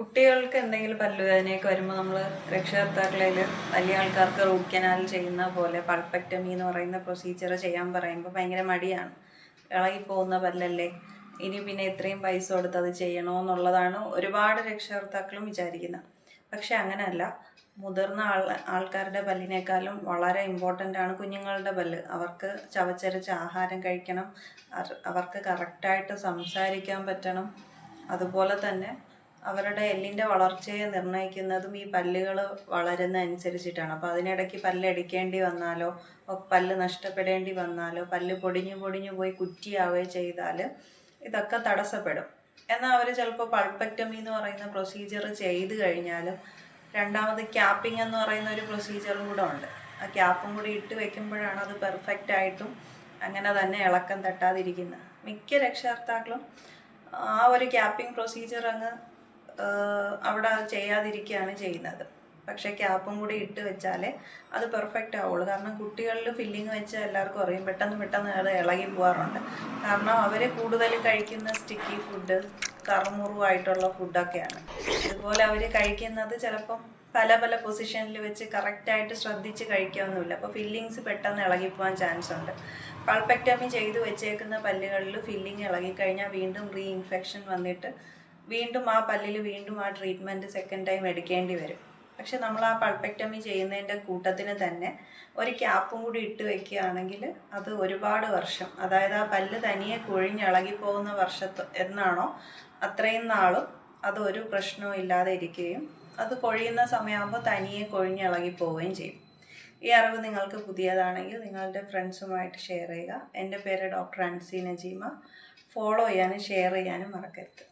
കുട്ടികൾക്ക് എന്തെങ്കിലും പല്ലുവേദനയൊക്കെ വരുമ്പോൾ നമ്മൾ രക്ഷകർത്താക്കളിൽ വലിയ ആൾക്കാർക്ക് റൂട്ട് കനാൽ ചെയ്യുന്ന പോലെ പൾപ്പക്ടമി എന്ന് പറയുന്ന പ്രൊസീജിയർ ചെയ്യാൻ പറയുമ്പോൾ ഭയങ്കര മടിയാണ്. ഇളകി പോകുന്ന പല്ലല്ലേ? ഇനി പിന്നെ ഇത്രയും പൈസ കൊടുത്ത് അത് ചെയ്യണോ എന്നുള്ളതാണ് ഒരുപാട് രക്ഷകർത്താക്കളും വിചാരിക്കുന്നത്. പക്ഷെ അങ്ങനെയല്ല. മുതിർന്ന ആൾ ആൾക്കാരുടെ പല്ലിനേക്കാളും വളരെ ഇമ്പോർട്ടന്റ് ആണ് കുഞ്ഞുങ്ങളുടെ പല്ല്. അവർക്ക് ചവച്ചരച്ച് ആഹാരം കഴിക്കണം. അവർ- അവർക്ക് കറക്റ്റായിട്ട് സംസാരിക്കാൻ പറ്റണം. അതുപോലെ തന്നെ അവരുടെ എല്ലിന്റെ വളർച്ചയെ നിർണയിക്കുന്നതും ഈ പല്ലുകൾ വളരുന്ന അനുസരിച്ചിട്ടാണ് അപ്പോൾ അതിനിടയ്ക്ക് പല്ല് അടിക്കേണ്ടി വന്നാലോ പല്ല് നഷ്ടപ്പെടേണ്ടി വന്നാലോ പല്ല് പൊടിഞ്ഞു പൊടിഞ്ഞു പോയി കുറ്റിയാവുകയോ ചെയ്താൽ ഇതൊക്കെ തടസ്സപ്പെടും. എന്നാൽ അവർ ചിലപ്പോൾ പൾപ്പക്ടമി എന്ന് പറയുന്ന പ്രൊസീജിയർ ചെയ്ത് കഴിഞ്ഞാലും രണ്ടാമത് ക്യാപ്പിംഗ് എന്ന് പറയുന്ന ഒരു പ്രൊസീജിയറും കൂടെ ഉണ്ട്. ആ ക്യാപ്പും കൂടി ഇട്ട് വെക്കുമ്പോഴാണ് അത് പെർഫെക്റ്റ് ആയിട്ടും അങ്ങനെ തന്നെ ഇളക്കം തട്ടാതിരിക്കുന്നത്. മിക്ക രക്ഷകർത്താക്കളും ആ ഒരു ക്യാപ്പിംഗ് പ്രൊസീജിയർ അങ്ങ് അവിടെ ചെയ്യാതിരിക്കുകയാണ് ചെയ്യുന്നത്. പക്ഷേ ക്യാപ്പും കൂടി ഇട്ട് വെച്ചാലേ അത് പെർഫെക്റ്റ് ആവുള്ളൂ. കാരണം കുട്ടികളിൽ ഫില്ലിങ് വെച്ച് എല്ലാവർക്കും അറിയും. പെട്ടെന്ന് പെട്ടെന്ന് അത് ഇളകി പോകാറുണ്ട് കാരണം അവർ കൂടുതൽ കഴിക്കുന്ന സ്റ്റിക്കി ഫുഡ് കറുമുറുവായിട്ടുള്ള ഫുഡൊക്കെയാണ് അതുപോലെ അവർ കഴിക്കുന്നത് ചിലപ്പം പല പല പൊസിഷനിൽ വെച്ച് കറക്റ്റായിട്ട് ശ്രദ്ധിച്ച് കഴിക്കാമെന്നില്ല അപ്പോൾ ഫില്ലിങ്സ് പെട്ടെന്ന് ഇളകിപ്പോകാൻ ചാൻസ് ഉണ്ട്. പൾപെക്ടമി ചെയ്തു വെച്ചേക്കുന്ന പല്ലുകളിൽ ഫില്ലിങ് ഇളകിക്കഴിഞ്ഞാൽ വീണ്ടും റീ ഇൻഫെക്ഷൻ വന്നിട്ട് വീണ്ടും ആ പല്ലിൽ വീണ്ടും ആ ട്രീറ്റ്മെന്റ് സെക്കൻഡ് ടൈം എടുക്കേണ്ടി വരും. പക്ഷെ നമ്മൾ ആ പൾപ്പക്ടമി ചെയ്യുന്നതിന്റെ കൂട്ടത്തിന് തന്നെ ഒരു ക്യാപ്പും കൂടി ഇട്ട് വെക്കുകയാണെങ്കിൽ അത് ഒരുപാട് വർഷം അതായത് ആ പല്ല് തനിയെ കുഴിഞ്ഞിളകി പോകുന്ന വർഷത്ത് എന്നാണോ അത്രയും നാളും അത് ഒരു പ്രശ്നവും ഇല്ലാതെ ഇരിക്കുകയും അത് കൊഴിയുന്ന സമയമാകുമ്പോൾ തനിയെ കൊഴിഞ്ഞിളകി പോവുകയും ചെയ്യും. ഈ അറിവ് നിങ്ങൾക്ക് പുതിയതാണെങ്കിൽ നിങ്ങളുടെ ഫ്രണ്ട്സുമായിട്ട് ഷെയർ ചെയ്യുക. എന്റെ പേര് ഡോക്ടർ അൻസി നജീമ. ഫോളോ ചെയ്യാനും ഷെയർ ചെയ്യാനും മറക്കരുത്.